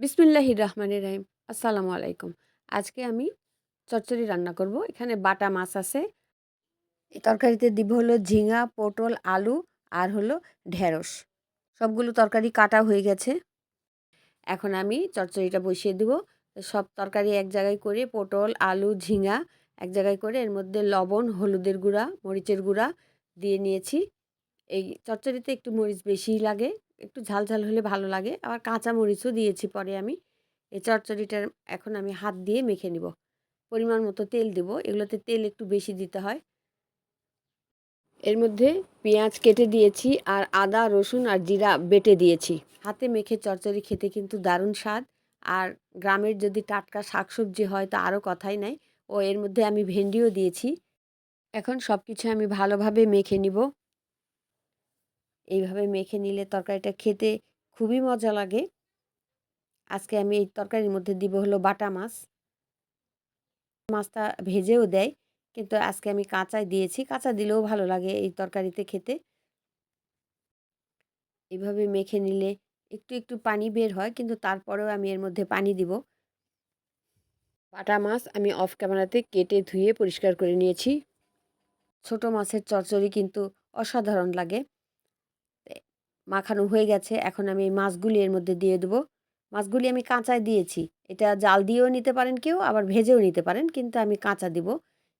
বিসমিল্লাহির রহমানির রহিম। আসসালামু আলাইকুম। আজকে আমি চচ্চড়ি রান্না করব। এখানে বাটা মাছ আছে। তরকারিতে দিব হলো ঝিঙা, পটল, আলু আর হলো ঢেঁড়স। সবগুলো তরকারি কাটা হয়ে গেছে। এখন আমি চচ্চড়িটা বসিয়ে দেব। সব তরকারি এক জায়গায় করে পটল, আলু, ঝিঙা এক জায়গায় করে এর মধ্যে লবণ, হলুদের গুঁড়া, মরিচের গুঁড়া দিয়ে নিয়েছি। এই চচ্চড়িতে একটু মরিচ বেশিই লাগে। একটু ঝাল ঝাল হলে ভালো লাগে। আবার কাঁচা মরিচও দিয়েছি পরে আমি। এই চচ্চড়িটার এখন আমি হাত দিয়ে মেখে নিব। পরিমাণ মতো তেল দেব। এগুলোতে তেল একটু বেশি দিতে হয়। এর মধ্যে পেঁয়াজ কেটে দিয়েছি আর আদা, রসুন আর জিরা বেটে দিয়েছি। হাতে মেখে চচ্চড়ি খেতে কিন্তু দারুণ স্বাদ। আর গ্রামের যদি টাটকা শাকসবজি হয় তো আরও কথাই নাই। ও এর মধ্যে আমি ভেন্ডিও দিয়েছি। এখন সব কিছু আমি ভালোভাবে মেখে নিব। এইভাবে মেখে নিলে তরকারিটা খেতে খুবই মজা লাগে। আজকে আমি এই তরকারির মধ্যে দিব হলো বাটা মাছ। মাছটা ভেজেও দেয়, কিন্তু আজকে আমি কাঁচাই দিয়েছি, কাঁচা দিলেও ভালো লাগে এই তরকারিতে খেতে। এইভাবে মেখে নিলে একটু একটু পানি বের হয়, কিন্তু তারপরেও আমি এর মধ্যে পানি দিব। বাটা মাছ আমি অফ ক্যামেরাতে কেটে ধুয়ে পরিষ্কার করে নিয়েছি। ছোট মাছের চচ্চড়ি কিন্তু অসাধারণ লাগে। মাখানো হয়ে গেছে। এখন আমি এই মাছগুলি এর মধ্যে দিয়ে দেবো। মাছগুলি আমি কাঁচায় দিয়েছি। এটা জাল দিয়েও নিতে পারেন কেউ, আবার ভেজেও নিতে পারেন, কিন্তু আমি কাঁচা দিব।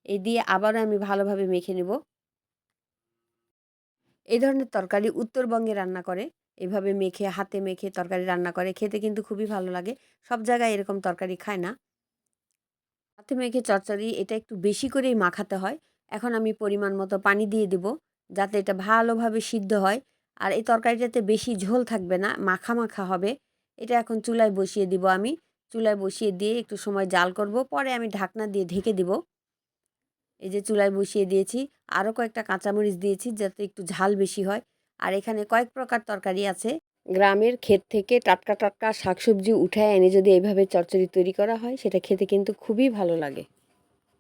এই দিয়ে আবারও আমি ভালোভাবে মেখে নেব। এই ধরনের তরকারি উত্তরবঙ্গে রান্না করে। এভাবে মেখে, হাতে মেখে তরকারি রান্না করে। খেতে কিন্তু খুবই ভালো লাগে। সব জায়গায় এরকম তরকারি খায় না। হাতে মেখে চচ্চড়ি, এটা একটু বেশি করেই মাখাতে হয়। এখন আমি পরিমাণ মতো পানি দিয়ে দেব, যাতে এটা ভালোভাবে সিদ্ধ হয়। আর এই তরকারিটাতে বেশি ঝোল থাকবে না, মাখা মাখা হবে। এটা এখন চুলায় বসিয়ে দিব আমি। চুলায় বসিয়ে দিয়ে একটু সময় জাল করব, পরে আমি ঢাকনা দিয়ে ঢেকে দিব। এই যে চুলায় বসিয়ে দিয়েছি আরও কয়েকটা কাঁচামরিচ দিয়েছি যাতে একটু ঝাল বেশি হয়। আর এখানে কয়েক প্রকার তরকারি আছে। গ্রামের ক্ষেত থেকে টাটকা টাটকা শাকসবজি উঠায় এনে যদি এইভাবে চচ্চড়ি তৈরি করা হয়, সেটা খেতে কিন্তু খুবই ভালো লাগে।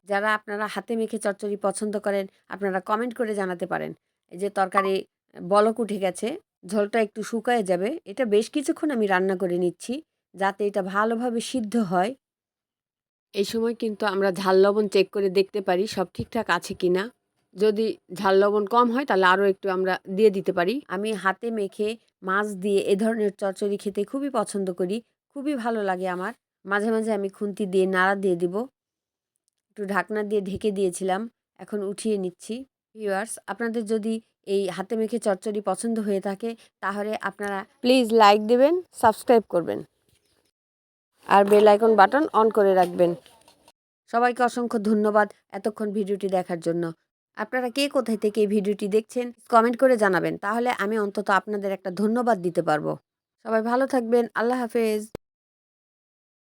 যারা আপনারা হাতে মেখে চচ্চড়ি পছন্দ করেন, আপনারা কমেন্ট করে জানাতে পারেন। এই যে তরকারি বলক উঠে গেছে ঝোলটা একটু শুকায় যাবে। এটা বেশ কিছুক্ষণ আমি রান্না করে নিচ্ছি যাতে এটা ভালোভাবে সিদ্ধ হয়। এই সময় কিন্তু আমরা ঝাল লবণ চেক করে দেখতে পারি সব ঠিকঠাক আছে কি না যদি ঝাল লবণ কম হয় তাহলে আরও একটু আমরা দিয়ে দিতে পারি। আমি হাতে মেখে মাছ দিয়ে এ ধরনের চচ্চড়ি খেতে খুবই পছন্দ করি খুবই ভালো লাগে আমার। মাঝে মাঝে আমি খুন্তি দিয়ে নাড়া দিয়ে দিব। একটু ঢাকনা দিয়ে ঢেকে দিয়েছিলাম এখন উঠিয়ে নিচ্ছি। ভিউয়ার্স আপনাদের যদি এই হাতে মেখে চচ্চড়ি পছন্দ হয়ে থাকে, তাহলে আপনারা প্লিজ লাইক দেবেন সাবস্ক্রাইব করবেন। আর বেল আইকন বাটন অন করে রাখবেন। সবাইকে অসংখ্য ধন্যবাদ এতক্ষণ ভিডিওটি দেখার জন্য। আপনারা কে কোথায় থেকে এই ভিডিওটি দেখছেন কমেন্ট করে জানাবেন। তাহলে আমি অন্তত আপনাদের একটা ধন্যবাদ দিতে পারব। সবাই ভালো থাকবেন, আল্লাহ হাফেজ।